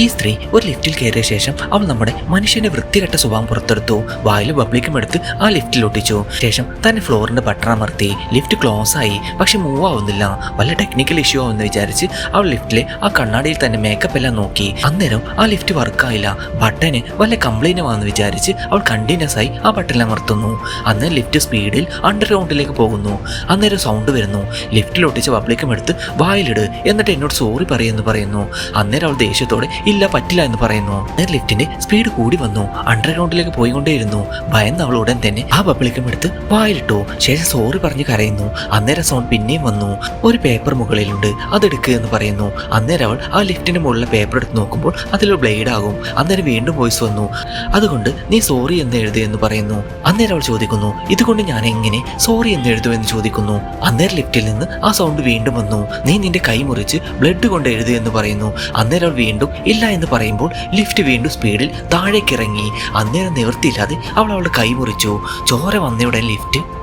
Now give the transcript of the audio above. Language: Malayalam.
ഈ സ്ത്രീ ഒരു ലിഫ്റ്റിൽ കയറിയ ശേഷം അവൾ നമ്മുടെ മനുഷ്യന്റെ വൃത്തികെട്ട സ്വഭാവം പുറത്തെടുത്തു. വായിൽ പബ്ലിക്കും എടുത്ത് ആ ലിഫ്റ്റിൽ ഒട്ടിച്ചു. ശേഷം തന്നെ ഫ്ലോറിന്റെ ബട്ടൺ അമർത്തി. ലിഫ്റ്റ് ക്ലോസ് ആയി. പക്ഷെ മൂവ് ആവുന്നില്ല. വല്ല ടെക്നിക്കൽ ഇഷ്യൂ ആവുമെന്ന് വിചാരിച്ച് അവൾ ലിഫ്റ്റിലെ ആ കണ്ണാടിയിൽ തന്നെ മേക്കപ്പ് എല്ലാം നോക്കി. അന്നേരം ആ ലിഫ്റ്റ് വർക്ക് വർക്കായില്ല ബട്ടന് വല്ല കംപ്ലൈന്റ് ആണെന്ന് വിചാരിച്ച് അവൾ കണ്ടിന്യൂസ് ആയി ആ ബട്ടൺ അമർത്തുന്നു. അന്നേരം ലിഫ്റ്റ് സ്പീഡിൽ അണ്ടർഗ്രൗണ്ടിലേക്ക് പോകുന്നു. അന്നേരം സൗണ്ട് വരുന്നു. ലിഫ്റ്റിൽ ഒട്ടിച്ച പബ്ലിക്കും എടുത്ത് വായിലിട്. എന്നിട്ട് എന്നോട് സോറി പറയുന്നു പറയുന്നു. അന്നേരം അവൾ ദേഷ്യത്തോടെ ഇല്ല പറ്റില്ല എന്ന് പറയുന്നു. അന്നേരം ലിഫ്റ്റിന്റെ സ്പീഡ് കൂടി വന്നു. അണ്ടർഗ്രൗണ്ടിലേക്ക് പോയിക്കൊണ്ടേയിരുന്നു. ഭയന്ന് അവൾ ഉടൻ തന്നെ ആ പബ്ലിക്കും എടുത്ത് വായിലിട്ടു. ശേഷം സോറി പറഞ്ഞ് കരയുന്നു. അന്നേരം സോൺ പിന്നെയും വന്നു. ഒരു പേപ്പർ മുകളിലുണ്ട്. അതെടുക്കുക എന്ന് പറയുന്നു. അന്നേരം അവൾ ആ ലിഫ്റ്റിന്റെ മുകളിലെ പേപ്പർ എടുത്ത് നോക്കുമ്പോൾ അതിലൊരു ബ്ലേഡ് ആകും. അന്നേരം വീണ്ടും വോയിസ് വന്നു. അതുകൊണ്ട് നീ സോറി എന്ന് എഴുതുക എന്ന് പറയുന്നു. അന്നേരം അവൾ ചോദിക്കുന്നു ഇതുകൊണ്ട് ഞാൻ എങ്ങനെ സോറി എന്ന് എഴുതും എന്ന് ചോദിക്കുന്നു? അന്നേരം ലിഫ്റ്റിൽ നിന്ന് ആ സൗണ്ട് വീണ്ടും വന്നു. നീ നിന്റെ കൈ മുറിച്ച് ബ്ലഡ് കൊണ്ട് എഴുതുക എന്ന് പറയുന്നു. അന്നേരം അവൾ വീണ്ടും ഇല്ല എന്ന് പറയുമ്പോൾ ലിഫ്റ്റ് വീണ്ടും സ്പീഡിൽ താഴേക്കിറങ്ങി. അന്നേരം നിവൃത്തിയില്ലാതെ അവൾ അവളുടെ കൈ മുറിച്ചു. ചോര വന്നയുടൻ ലിഫ്റ്റ്